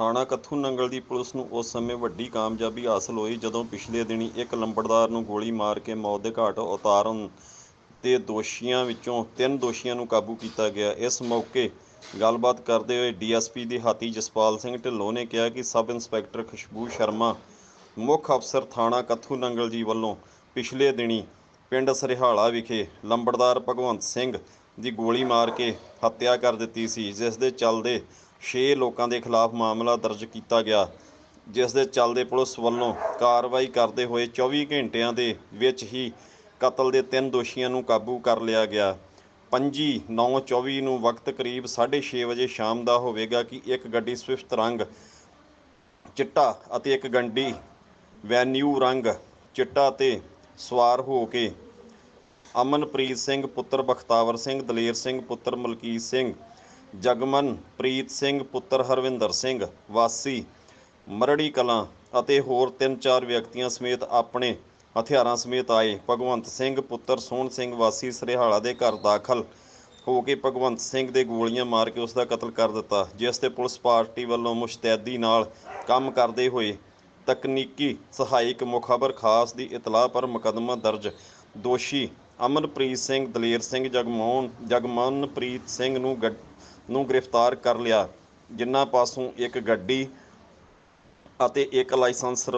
ਥਾਣਾ ਕੱਥੂ ਨੰਗਲ ਦੀ ਪੁਲਿਸ ਨੂੰ ਉਸ ਸਮੇਂ ਵੱਡੀ ਕਾਮਯਾਬੀ ਹਾਸਲ ਹੋਈ ਜਦੋਂ ਪਿਛਲੇ ਦਿਨੀ ਇੱਕ ਲੰਬੜਦਾਰ ਨੂੰ ਗੋਲੀ ਮਾਰ ਕੇ ਮੌਤ ਦੇ ਘਾਟ ਉਤਾਰਨ ਤੇ ਦੋਸ਼ੀਆਂ ਵਿੱਚੋਂ ਤਿੰਨ ਦੋਸ਼ੀਆਂ ਨੂੰ ਕਾਬੂ ਕੀਤਾ ਗਿਆ। ਇਸ ਮੌਕੇ ਗੱਲਬਾਤ ਕਰਦੇ ਹੋਏ ਡੀਐਸਪੀ ਦੇ ਹਾਤੀ ਜਸਪਾਲ ਸਿੰਘ ਢਿੱਲੋਂ ਨੇ ਕਿਹਾ ਕਿ ਸਬ ਇੰਸਪੈਕਟਰ ਖੁਸ਼ਬੂ ਸ਼ਰਮਾ, ਮੁੱਖ ਅਫਸਰ ਥਾਣਾ ਕੱਥੂ ਨੰਗਲ ਜੀ ਵੱਲੋਂ ਪਿਛਲੇ ਦਿਨੀ ਪਿੰਡ ਸਰਹਾਲਾ ਵਿਖੇ ਲੰਬੜਦਾਰ ਭਗਵੰਤ ਸਿੰਘ ਦੀ ਗੋਲੀ ਮਾਰ ਕੇ ਹੱਤਿਆ ਕਰ ਦਿੱਤੀ ਸੀ, ਜਿਸ ਦੇ ਚੱਲਦੇ 6 ਲੋਕਾਂ ਦੇ ਖਿਲਾਫ ਮਾਮਲਾ ਦਰਜ ਕੀਤਾ ਗਿਆ, ਜਿਸ ਦੇ ਚੱਲਦੇ ਪੁਲਿਸ ਵੱਲੋਂ ਕਾਰਵਾਈ ਕਰਦੇ ਹੋਏ 24 ਘੰਟਿਆਂ ਦੇ ਵਿੱਚ ਹੀ ਕਤਲ ਦੇ ਤਿੰਨ ਦੋਸ਼ੀਆਂ ਨੂੰ ਕਾਬੂ ਕਰ ਲਿਆ ਗਿਆ। 25/9/24 ਨੂੰ ਵਕਤ ਕਰੀਬ 6:30 ਵਜੇ ਸ਼ਾਮ ਦਾ ਹੋਵੇਗਾ ਕਿ ਇੱਕ ਗੱਡੀ ਸਵਿਫਟ ਰੰਗ ਚਿੱਟਾ ਅਤੇ ਇੱਕ ਗੱਡੀ ਵੈਨਿਊ ਰੰਗ ਚਿੱਟਾ ਤੇ ਸਵਾਰ ਹੋ ਕੇ ਅਮਨਪ੍ਰੀਤ ਸਿੰਘ, ਪੁੱਤਰ ਬਖਤਾਵਰ ਸਿੰਘ, ਦਲੇਰ ਸਿੰਘ, ਪੁੱਤਰ ਮਲਕੀਤ ਸਿੰਘ ਜਗਮਨਪ੍ਰੀਤ ਸਿੰਘ, ਪੁੱਤਰ ਹਰਵਿੰਦਰ ਸਿੰਘ, ਵਾਸੀ, ਮਰੜੀ ਕਲਾਂ ਅਤੇ ਹੋਰ ਤਿੰਨ ਚਾਰ ਵਿਅਕਤੀਆਂ ਸਮੇਤ ਆਪਣੇ ਹਥਿਆਰਾਂ ਸਮੇਤ ਆਏ। ਭਗਵੰਤ ਸਿੰਘ, ਪੁੱਤਰ ਸੋਹਣ ਸਿੰਘ, ਵਾਸੀ ਸਰਿਹਾਲਾ ਦੇ ਘਰ ਦਾਖਲ ਹੋ ਕੇ ਭਗਵੰਤ ਸਿੰਘ ਦੇ ਗੋਲੀਆਂ ਮਾਰ ਕੇ ਉਸ ਦਾ ਕਤਲ ਕਰ ਦਿੱਤਾ, ਜਿਸ ਤੇ ਪੁਲਿਸ ਪਾਰਟੀ ਵੱਲੋਂ ਮੁਸ਼ਤੈਦੀ ਨਾਲ ਕੰਮ ਕਰਦੇ ਹੋਏ ਤਕਨੀਕੀ ਸਹਾਇਕ ਮੁਖਬਰ ਖਾਸ ਦੀ ਇਤਲਾਹ ਪਰ ਮੁਕੱਦਮਾ ਦਰਜ। ਦੋਸ਼ੀ ਅਮਨਪ੍ਰੀਤ ਸਿੰਘ, ਦਲੇਰ ਸਿੰਘ, ਜਗਮੋਹਨ, ਜਗਮਨਪ੍ਰੀਤ ਸਿੰਘ ਨੂੰ ਗੱਡ- ਨੂੰ ਗ੍ਰਿਫਤਾਰ ਕਰ ਲਿਆ। ਜਿਨ੍ਹਾਂ ਪਾਸੋਂ ਇੱਕ ਗੱਡੀ ਅਤੇ ਇੱਕ ਲਾਇਸੈਂਸ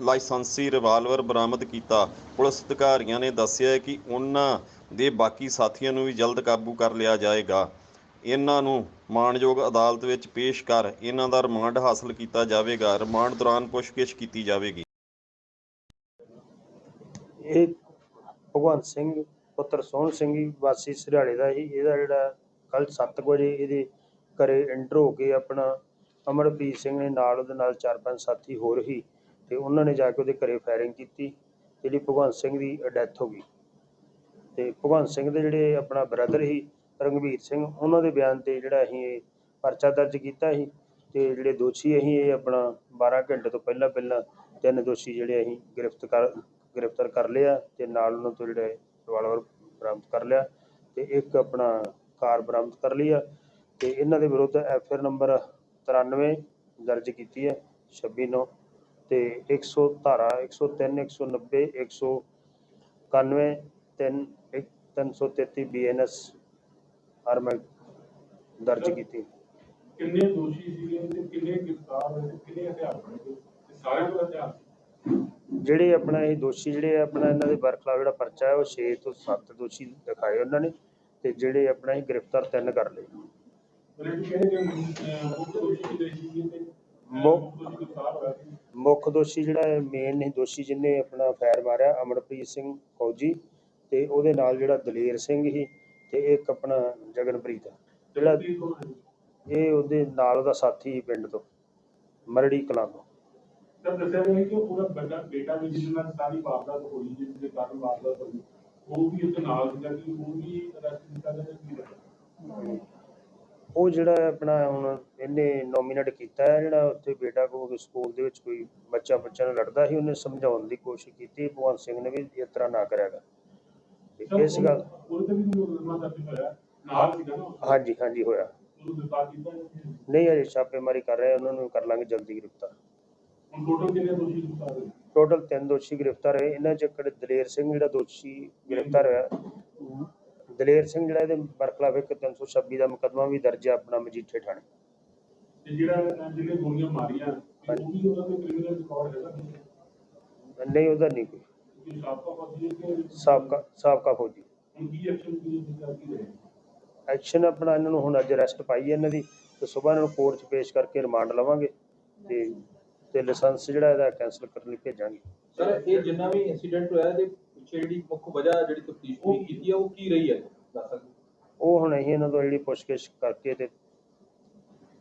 ਲਾਇਸੈਂਸੀ ਰਿਵਾਲਵਰ ਬਰਾਮਦ ਕੀਤਾ। ਪੁਲਿਸ ਅਧਿਕਾਰੀਆਂ ਨੇ ਦੱਸਿਆ ਕਿ ਉਹਨਾਂ ਦੇ ਬਾਕੀ ਸਾਥੀਆਂ ਨੂੰ ਵੀ ਜਲਦ ਕਾਬੂ ਕਰ ਲਿਆ ਜਾਏਗਾ। ਇਹਨਾਂ ਨੂੰ ਮਾਣਯੋਗ ਅਦਾਲਤ ਵਿੱਚ ਪੇਸ਼ ਕਰ ਇਹਨਾਂ ਦਾ ਰਿਮਾਂਡ ਹਾਸਲ ਕੀਤਾ ਜਾਵੇਗਾ। ਰਿਮਾਂਡ ਦੌਰਾਨ ਪੁੱਛਗਿੱਛ ਕੀਤੀ ਜਾਵੇਗੀ। ਇਹ ਭਗਵੰਤ ਸਿੰਘ, ਪੁੱਤਰ ਸੋਹਣ ਸਿੰਘ ਵਾਸੀ ਸਰਿਆਲੇ ਦਾ ਹੀ ਇਹਦਾ ਜਿਹੜਾ ਕੱਲ 7 ਵਜੇ ਇਹਦੇ ਘਰੇ ਐਂਟਰ ਹੋ ਕੇ ਆਪਣਾ ਅਮਰਪ੍ਰੀਤ ਸਿੰਘ ਨੇ ਨਾਲ ਉਹਦੇ ਨਾਲ ਚਾਰ ਪੰਜ ਸਾਥੀ ਹੋਰ ਹੀ ਤੇ ਉਹਨਾਂ ਨੇ ਜਾ ਕੇ ਉਹਦੇ ਘਰੇ ਫਾਇਰਿੰਗ ਕੀਤੀ, ਜਿਹੜੀ ਭਗਵੰਤ ਸਿੰਘ ਦੀ ਡੈਥ ਹੋ ਗਈ। ਤੇ ਭਗਵੰਤ ਸਿੰਘ ਦੇ ਜਿਹੜੇ ਆਪਣਾ ਬ੍ਰਦਰ ਸੀ ਰੰਗਵੀਰ ਸਿੰਘ, ਉਹਨਾਂ ਦੇ ਬਿਆਨ ਤੇ ਜਿਹੜਾ ਅਸੀਂ ਇਹ ਪਰਚਾ ਦਰਜ ਕੀਤਾ ਸੀ ਤੇ ਜਿਹੜੇ ਦੋਸ਼ੀ ਅਸੀਂ ਇਹ ਆਪਣਾ 12 ਘੰਟੇ ਤੋਂ ਪਹਿਲਾਂ ਪਹਿਲਾਂ ਤਿੰਨ ਦੋਸ਼ੀ ਜਿਹੜੇ ਅਸੀਂ ਗ੍ਰਿਫਤ ਕਰ, ਗ੍ਰਿਫਤਾਰ ਕਰ ਲਿਆ ਤੇ ਨਾਲ ਉਹਨਾਂ ਤੋਂ ਜਿਹੜੇ ਰਿਵਾਲਵਰ ਬਰਾਮਦ ਕਰ ਲਿਆ ਤੇ ਇੱਕ ਆਪਣਾ ਕਾਰ ਬਰਾਮਦ ਕਰ ਲਈ ਆ ਤੇ ਇਹਨਾਂ ਦੇ ਵਿਰੁੱਧ ਐਫ ਆਰ ਨੰਬਰ 93 ਦਰਜ ਕੀਤੀ ਹੈ 26 ਨੌ ਤੇ 100 ਧਾਰਾ 103 190 191 3 333 ਬੀਐਨਐਸ ਆਰਮਡ ਦਰਜ ਕੀਤੀ। ਕਿੰਨੇ ਦੋਸ਼ੀ ਸੀਗੇ ਤੇ ਕਿੰਨੇ ਗ੍ਰਿਫਤਾਰ ਹੋਏ ਕਿੰਨੇ ਹਥਿਆਰ ਬਣੇ ਤੇ ਸਾਰਿਆਂ ਕੋਲ ਹਥਿਆਰ ਸੀ? ਜਿਹੜੇ ਆਪਣਾ ਇਹ ਦੋਸ਼ੀ ਜਿਹੜੇ ਆਪਣਾ ਇਹਨਾਂ ਦੇ ਬਰਖਲਾਫ ਜਿਹੜਾ ਪਰਚਾ ਹੈ ਉਹ 6 ਤੋਂ 7 ਦੋਸ਼ੀ ਦਿਖਾਏ ਉਹਨਾਂ ਨੇ। ਤੇ ਜਿਹੜੇ ਆਪਣਾ ਇਹ ਗ੍ਰਿਫਤਾਰ ਤਿੰਨ ਕਰ ਲਏ। ਮੁੱਖ ਦੋਸ਼ੀ ਜਿਹੜਾ ਮੇਨ ਨਹੀਂ ਦੋਸ਼ੀ ਜਿਹਨੇ ਆਪਣਾ ਫਾਇਰ ਮਾਰਿਆ ਅਮਰਪ੍ਰੀਤ ਸਿੰਘ ਫੌਜੀ ਤੇ ਉਹਦੇ ਨਾਲ ਜਿਹੜਾ ਦਲੇਰ ਸਿੰਘ ਸੀ ਤੇ ਇੱਕ ਆਪਣਾ ਜਗਨਪ੍ਰੀਤ। ਜਿਹੜਾ ਹੈ? ਇਹ ਉਹਦੇ ਨਾਲ ਉਹਦਾ ਸਾਥੀ ਪਿੰਡ ਤੋਂ ਮਰੜੀ ਕਲਾਂ ਤੋਂ। ਤਾਂ ਦੱਸਿਆ ਗਿਆ ਕਿ ਉਹ ਪੂਰਾ ਬੇਟਾ ਵੀ ਜਿਹਦੇ ਨਾਲ ਸਾਰੀ ਵਾਰਦਾਤ ਹੋਈ ਜਿਸ ਦੇ ਕਾਰਨ ਵਾਰਦਾਤ ਹੋਈ। ਉਹ ਵੀ ਉੱਥੇ ਨਾਲ ਸੀਗਾ ਕਿ ਉਹ ਵੀ ਅਰੈਸਟ ਕੀਤਾ ਗਿਆ ਤੇ ਕੀ ਹੋਇਆ ਉਹ ਜਿਹੜਾ ਆਪਣਾ ਹੁਣ ਇਹਨੇ ਨੋਮੀਨੇਟ ਕੀਤਾ ਹੈ ਜਿਹੜਾ ਉੱਥੇ ਬੇਟਾ ਕੋ ਸਕੂਲ ਦੇ ਵਿੱਚ ਕੋਈ ਬੱਚਾ ਬੱਚਾ ਨਾਲ ਲੜਦਾ ਸੀ ਉਹਨੇ ਸਮਝਾਉਣ ਦੀ ਕੋਸ਼ਿਸ਼ ਕੀਤੀ ਭਗਵੰਤ ਸਿੰਘ ਨੇ ਵੀ ਇਸ ਤਰ੍ਹਾਂ ਨਾ ਕਰਿਆਗਾ ਇਸ ਗੱਲ ਉਹਦੇ ਤੇ ਵੀ ਮੁਕੱਦਮਾ ਦਰਜ ਹੋਇਆ? ਨਾਲ ਸੀਗਾ ਨਾ ਉਹ। ਹਾਂਜੀ ਹਾਂਜੀ ਹੋਇਆ। ਨਹੀਂ? ਅਜੇ ਛਾਪੇਮਾਰੀ ਕਰ ਰਹੇ ਉਹਨਾਂ ਨੂੰ ਕਰ ਲਾਂਗੇ ਜਲਦੀ ਗ੍ਰਿਫਤਾਰ। ਟੋਟਲ ਕਿੰਨੇ ਦੋਸ਼ੀ ਗ੍ਰਿਫਤਾਰ ਹੋਏ? ਟੋਟਲ ਤਿੰਨ ਦੋਸ਼ੀ ਗ੍ਰਿਫਤਾਰ ਹੋਏ। ਇਹਨਾਂ ਚ ਇੱਕ ਦਲੇਰ ਸਿੰਘ ਜਿਹੜਾ ਦੋਸ਼ੀ ਗ੍ਰਿਫਤਾਰ ਹੋਇਆ। ਦਲੇਰ ਸਿੰਘ ਜਿਹੜਾ ਇਹਦੇ ਬਰਖਲਾਫ ਇੱਕ 326 ਦਾ ਮੁਕੱਦਮਾ ਵੀ ਦਰਜ ਹੈ ਆਪਣਾ ਮਜੀਠੇ ਥਾਣੇ। ਤੇ ਜਿਹੜਾ ਜਿਹਨੇ ਗੋਲੀਆਂ ਮਾਰੀਆਂ ਉਹ ਵੀ ਉਹਦਾ ਕੋਈ ਕ੍ਰਿਮੀਨਲ ਰਿਕਾਰਡ ਹੈਗਾ ਨਹੀਂ? ਉਹਦਾ ਨਹੀਂ ਕੋਈ। ਕਿ ਸਾਬਕਾ ਫੌਜੀ। ਸਾਬਕਾ ਐਕਸ਼ਨ ਆਪਣਾ ਇਹਨਾਂ ਨੂੰ ਹੁਣ ਅੱਜ ਅਰੈਸਟ ਪਾਈ ਹੈ ਇਹਨਾਂ ਦੀ। ਤੇ ਸਵੇਰ ਇਹਨਾਂ ਨੂੰ ਕੋਰਟ 'ਚ ਪੇਸ਼ ਕਰਕੇ ਰਿਮਾਂਡ ਲਵਾਂਗੇ। ਤੇ ਤੇ ਲਾਇਸੈਂਸ ਜਿਹੜਾ ਇਹਦਾ ਕੈਂਸਲ ਕਰਨ ਲਈ ਭੇਜਾਂਗੇ। ਸਰ ਇਹ ਜਿੰਨਾ ਵੀ ਇਨਸੀਡੈਂਟ ਹੋਇਆ ਇਹਦੇ ਪਿੱਛੇ ਜਿਹੜੀ ਮੁੱਖ ਵਜ੍ਹਾ ਜਿਹੜੀ ਤਫਤੀਸ਼ ਪੂਰੀ ਕੀਤੀ ਆ ਉਹ ਕੀ ਰਹੀ ਹੈ? ਦੱਸ ਸਕਦੇ ਉਹ ਹੁਣ ਅਸੀਂ ਇਹਨਾਂ ਤੋਂ ਜਿਹੜੀ ਪੁੱਛਗਿੱਛ ਕਰਕੇ ਤੇ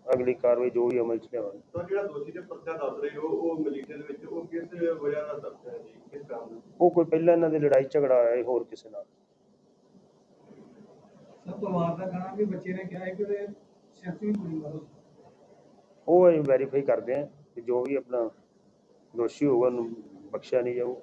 ਅਗਲੀ ਕਾਰਵਾਈ ਜੋ ਵੀ ਅਮਲ 'ਚ ਲਿਆਵਾਂਗੇ। ਤਾਂ ਜਿਹੜਾ ਦੋਸ਼ੀ ਦੇ ਪਰਚਾ ਦੱਸ ਰਹੇ ਹੋ ਉਹ ਮਜੀਠੇ ਦੇ ਵਿੱਚ ਉਹ ਕਿਸ ਵਜ੍ਹਾ ਨਾਲ ਦੱਸ ਹੈ ਜੀ? ਕਿਸ ਕਾਰਨ ਨਾਲ? ਉਹ ਕੋਈ ਪਹਿਲਾਂ ਇਹਨਾਂ ਦੀ ਲੜਾਈ ਝਗੜਾ ਹੋਇਆ ਸੀ ਹੋਰ ਕਿਸੇ ਨਾਲ। ਸਭ ਪਰਿਵਾਰ ਦਾ ਕਹਿਣਾ ਵੀ ਬੱਚੇ ਨੇ ਕਿਹਾ ਹੈ ਕਿ ਉਹਦੇ ਸਿਰ 'ਚ ਵੀ ਗੋਲੀ ਮਾਰੋ। ਉਹ ਅਸੀਂ ਵੈਰੀਫਾਈ ਕਰਦੇ ਹਾਂ। ਕਿ ਜੋ ਵੀ ਆਪਣਾ ਦੋਸ਼ੀ ਹੋਊਗਾ ਉਹਨੂੰ ਬਖਸ਼ਿਆ ਨਹੀਂ ਜਾਊ।